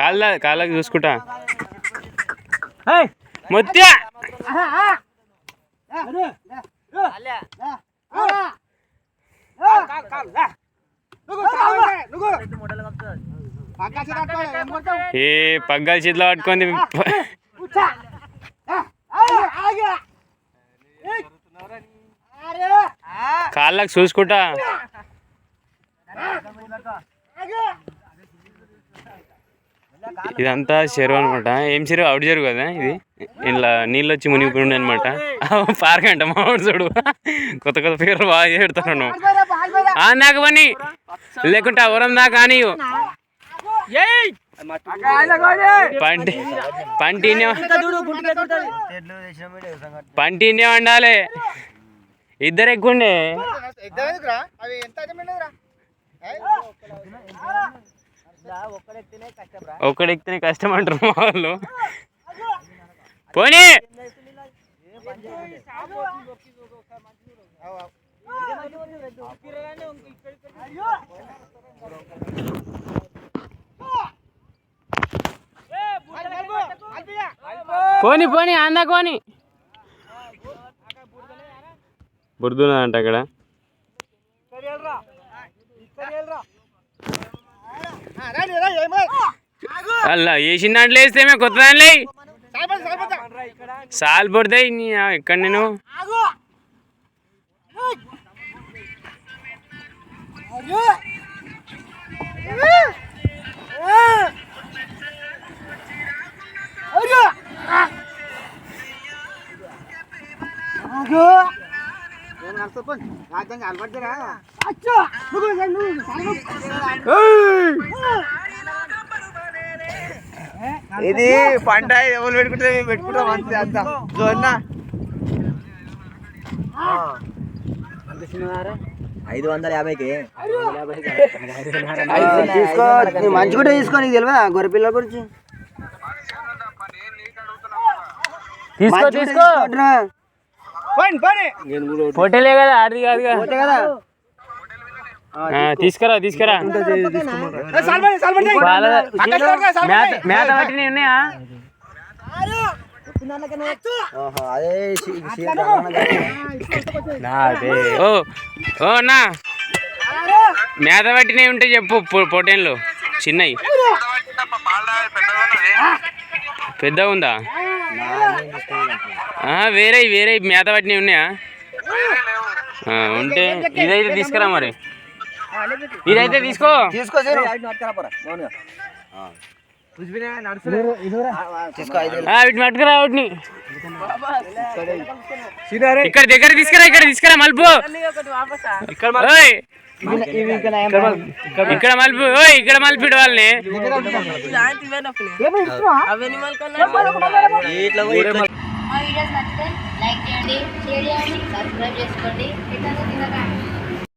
కాళ్ళ కాళ్ళకి చూసుకుంటా. మొత్తం ఏ పగ్గాల చేతిలో పట్టుకుంది కాళ్ళకి చూసుకుంటా. ఇదంతా చెరువు అనమాట ఏం చెరువు? అవుట్ చెరువు కదా ఇది? ఇలా నీళ్ళు వచ్చి మునిగిపోయింది అనమాట పార్క్ అంట మామిడి చూడు. కొత్త కొత్త పేర్లు బాగా పెడతాను ఆ నాకు పని. లేకుంటే ఎవరం దాకా అని పంటి పంటినే పంటినే వండాలి. ఇద్దరు ఎక్కువండే అవి ఎంత అర్థమైనదిరా ఒక్కడెక్కితేనే కష్టం అంటారు మా వాళ్ళు. పోనీ! పోనీ పోనీ అందాక పోనీ. బుర్దున్నదంట అక్కడ? అలా వేసిన దాంట్లో వేస్తేమే కొత్త దాంట్లో వేయ్. సాయిపడి సాయిపడి సాల్ పడతాయి నీ ఎక్కడ నేను ఇది పంట ఎవరు పెట్టుకుంటే మేము పెట్టుకుంటాం అంతే అంత. జొన్న ఐదు వందల యాభైకి. తీసుకో మంచి కూడా తీసుకో నీకు తెలియదా గొర్రెపిల్ల గురించి. తీసుకో తీసుకో. పొట్టేలే కదా ఆడిది కాదుగా. కదా. ఆ, తీసుకురా తీసుకురా. మేత మేత పట్టినవి ఉన్నాయా? ఓ ఓ అన్నా. మేత పట్టినవి ఉంటే చెప్పు పొ- పొట్టేన్లు చిన్నవి పెద్దగా ఉందా వేరే వేరే మేత పట్టినవి ఉన్నాయా? ఆ, ఉంటే ఇదైతే తీసుకురా మరి. ఇదైతే తీసుకో. తీసుకో తీసుకో ఆ, వీటిని పట్టుకురా వీటిని. ఇక్కడ దగ్గర తీసుకురా ఇక్కడ తీసుకురా మలుపు. ఇక్కడ మలుపు. ఓయ్. ఇక్కడ మలుపు. ఇటు వాళ్ళని. వీడియోస్ నచ్చితే లైక్ చేయండి షేర్ చేయండి సబ్స్క్రైబ్ చేసుకోండి. ఇతను తినకండి